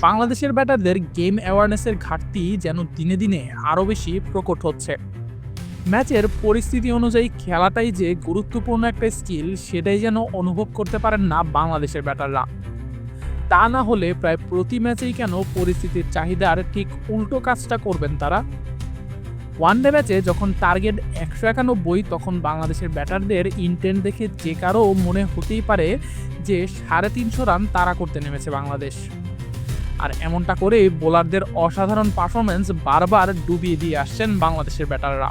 বাংলাদেশের ব্যাটারদের গেম অ্যাওয়ারনেসের ঘাটতি যেন দিনে দিনে আরও বেশি প্রকট হচ্ছে। ম্যাচের পরিস্থিতি অনুযায়ী খেলাটাই যে গুরুত্বপূর্ণ একটা স্কিল, সেটাই যেন অনুভব করতে পারেন না বাংলাদেশের ব্যাটাররা। তা না হলে প্রায় প্রতি ম্যাচেই কেন পরিস্থিতির চাহিদার ঠিক উল্টো কাজটা করবেন তারা? ওয়ানডে ম্যাচে যখন টার্গেট একশো একানব্বই, তখন বাংলাদেশের ব্যাটারদের ইন্টেন্ট দেখে যে কারও মনে হতেই পারে যে সাড়ে তিনশো রান তারা করতে নেমেছে বাংলাদেশ। আর এমনটা করে বোলারদের অসাধারণ পারফরমেন্স বারবার ডুবিয়ে দিয়ে আসছেন বাংলাদেশের ব্যাটাররা।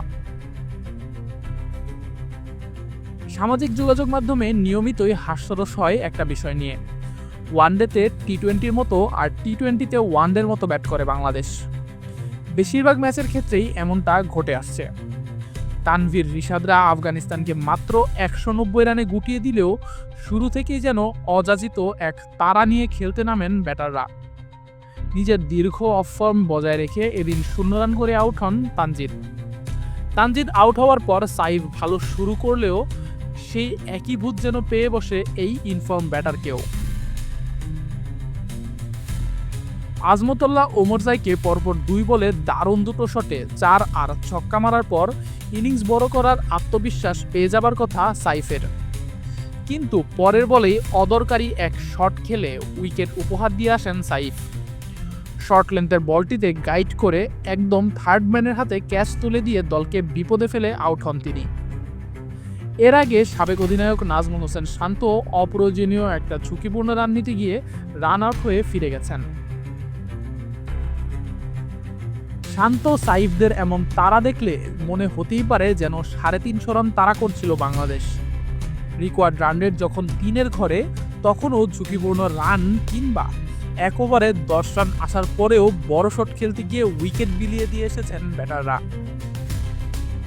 সামাজিক যোগাযোগ মাধ্যমে নিয়মিতই হাস্যরস হয় একটা বিষয় নিয়ে। ওয়ানডেতে টি টোয়েন্টির মতো আর টি টোয়েন্টিতে ওয়ানডের মতো ব্যাট করে বাংলাদেশ। বেশিরভাগ ম্যাচের ক্ষেত্রেই এমনটা ঘটে আসছে। তানভীর, রিশাদরা আফগানিস্তানকে মাত্র একশো নব্বই রানে গুটিয়ে দিলেও শুরু থেকেই যেন অযাচিত এক তারা নিয়ে খেলতে নামেন ব্যাটাররা। নিজের দীর্ঘ অফ ফর্ম বজায় রেখে এদিন শূন্য রান করে আউট হন তানজিদ তানজিদ আউট হওয়ার পর সাইফ ভালো শুরু করলেও সেই একই ভূত যেন পেয়ে বসে এই ইনফর্ম ব্যাটারকেও। আজমতুল্লাহ ওমরজাইকে পরপর দুই বলে দারুণ দুটো শটে চার আর ছক্কা মারার পর ইনিংস বড় করার আত্মবিশ্বাস পেয়ে যাবার কথা সাইফের। কিন্তু পরের বলেই অদরকারি এক শট খেলে উইকেট উপহার দিয়ে আসেন সাইফ। শর্ট লেন্থের বলটিতে গাইড করে একদম থার্ড ম্যানের হাতে ক্যাচ তুলে দিয়ে দলকে বিপদে ফেলে আউট হন তিনি। এর আগে সাবেক অধিনায়ক নাজমুল হোসেন শান্ত অপ্রয়োজনীয় একটা ঝুঁকিপূর্ণ রান নিতে গিয়ে রান আউট হয়ে ফিরে গেছেন। শান্ত সাইফদের এমন তারা দেখলে মনে হতেই পারে যেন সাড়ে তিনশো রান তারা করছিল বাংলাদেশ। রিকোয়ার্ড রান রেট যখন তিনের ঘরে, তখনও ঝুঁকিপূর্ণ রান কিংবা এক ওভারে দশ রান আসার পরেও বড় শট খেলতে গিয়ে উইকেট বিলিয়ে দিয়ে এসেছেন ব্যাটাররা।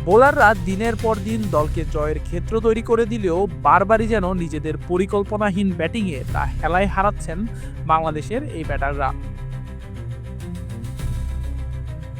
বোলাররা দিনের পর দিন দলকে জয়ের ক্ষেত্র তৈরি করে দিলেও বারবারই যেন নিজেদের পরিকল্পনাহীন ব্যাটিংয়ে তা হেলায় হারাচ্ছেন বাংলাদেশের এই ব্যাটাররা।